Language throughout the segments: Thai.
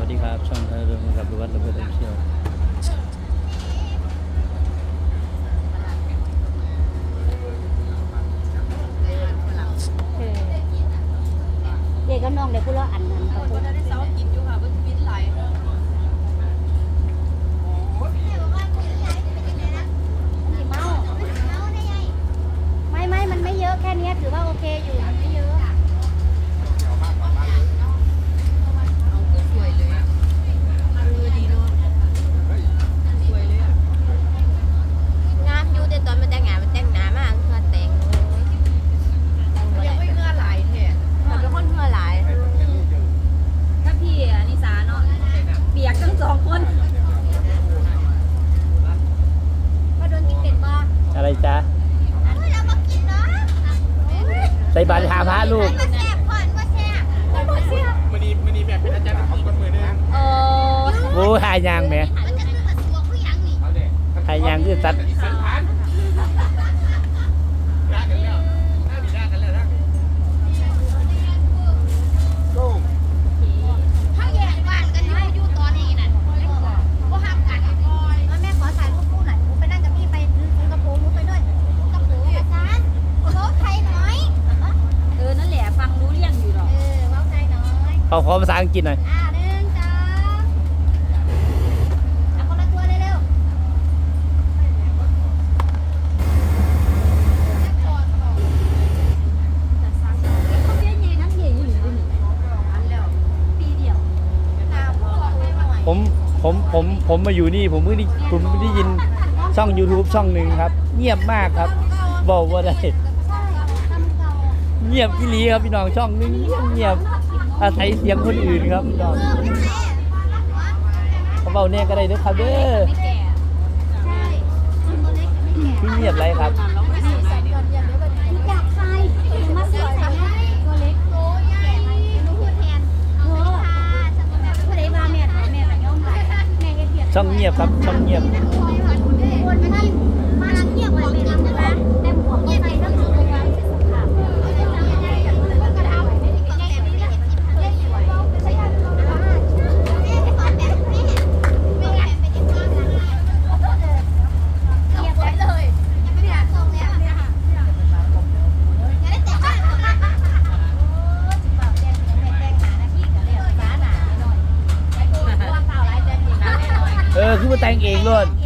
วัสดีครับ ช่องเรื่องกับวัดระเบิดเที่ยวเด็กก็น้องเด็กกูรออันนั้นประตู บาทหาพาลูก แซ่บผ่อนว่าแซ่มัแซ่มันนี่มันนี่แบบเป็อาจารย์ของคนมือนึงโอ้หายางแมมันจะคือกับสวงผู้หยังนี่ หายางคือตัด อภาษาอังกฤษหน่อยหนึ่งสองเอาคนละตัวเร็วผมผมผมผมมาอยู่นี่ผมเพิ่งได้ผมได้ยินช่อง YouTube ช่องหนึ่งครับ เงียบมากครับบอกว่าได้ เงียบพี่ลีครับพี่น้องช่องนึงเงียบ อาศัยเสียงคนอื่นครับพี่น้องเขาเบาเนี่ยก็ได้ด้วยครับเด้อพี่เงียบไรครับช่องเงียบครับช่องเงียบ 评论。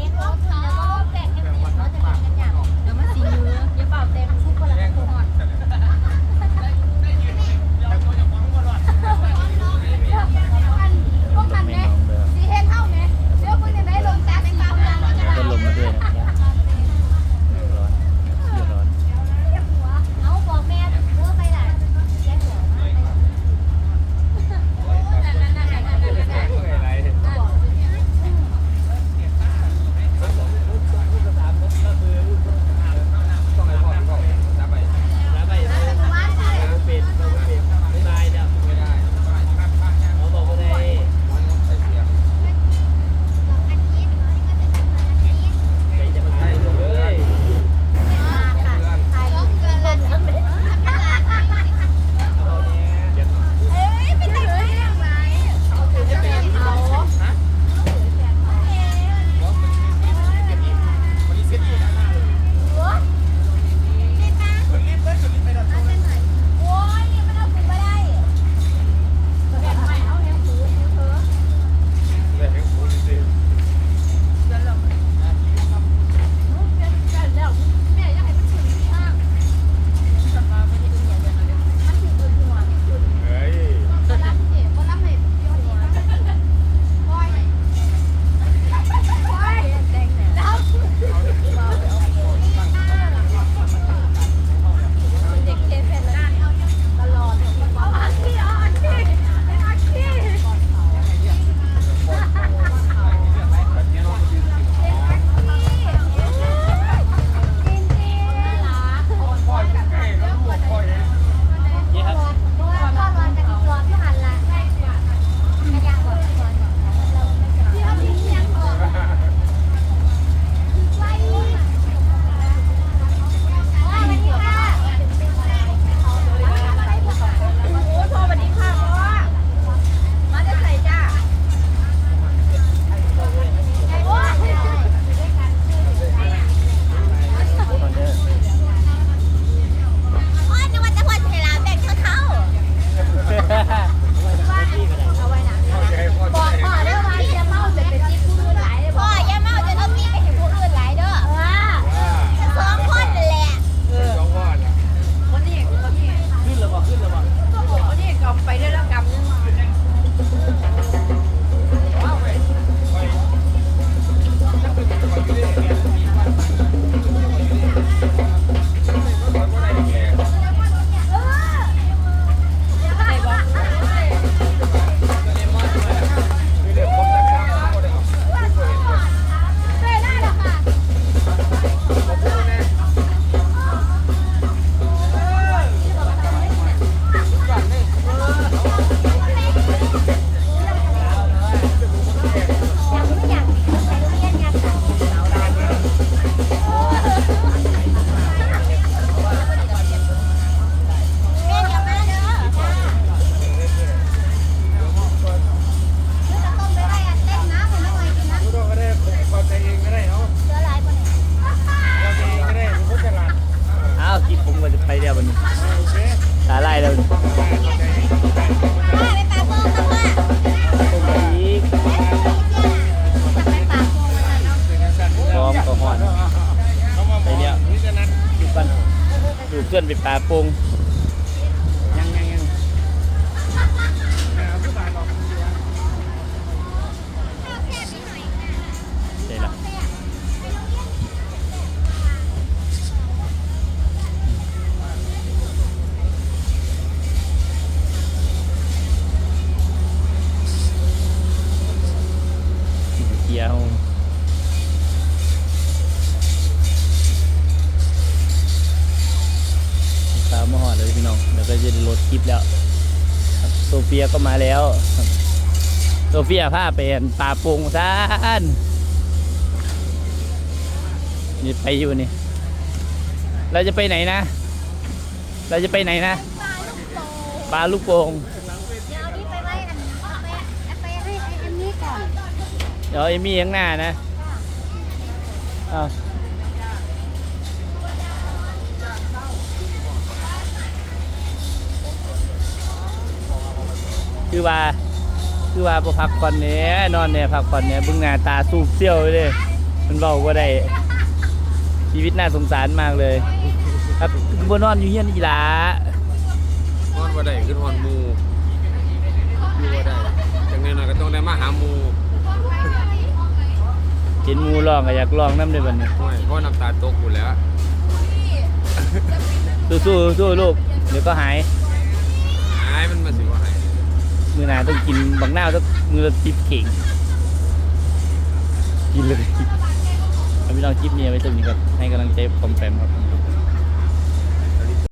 ื่อนไปป่าปง ลดคลิปแล้วครับโซเฟียก็มาแล้วครับโซเฟียผ้าเป็นปลาโปงซ่านนี่ไปอยู่นี่ เราจะไปไหนนะ เราจะไปไหนนะปลาลูกโป่งปลาลูกโป่งเดี๋ยวเอานี่ไปไว้อันเอาไปเอาไปให้ไอ้อันนี้ก่อนเดี๋ยวเอมี่ข้างหน้านะอ้าว คือว่า คือว่าบ่พักผ่อนเนี่ยนอนเนี่ยพักผ่อนเนี่ยเบึงหน้าตาสูบเซี่ยวเลยมันเบาว่าได้ชีวิตน่าสงสารมากเลย ครับบนนอนอยู่เฮียนอีหลานอนว่าได้ขึ้นฮอนมูอยู่ว่าได้จังไงหน่อยก็ต้องได้มาหามูเห็นหมูร้องก็อยากร้องน้ำเลยบัดนี้ห่วยเพราะน้ำตาตกอยู่แล้วสู้สู้สู้ลูกเดี๋ยวก็หายหายมันมาสิว่าหาย มือนาต้องกินบางหน้าต้องมือจิบเข่งกินเลยเอาพี่น้องจิบเนี่ยไว้ตรงนี้ครับให้กำลังใจผมแปมครับ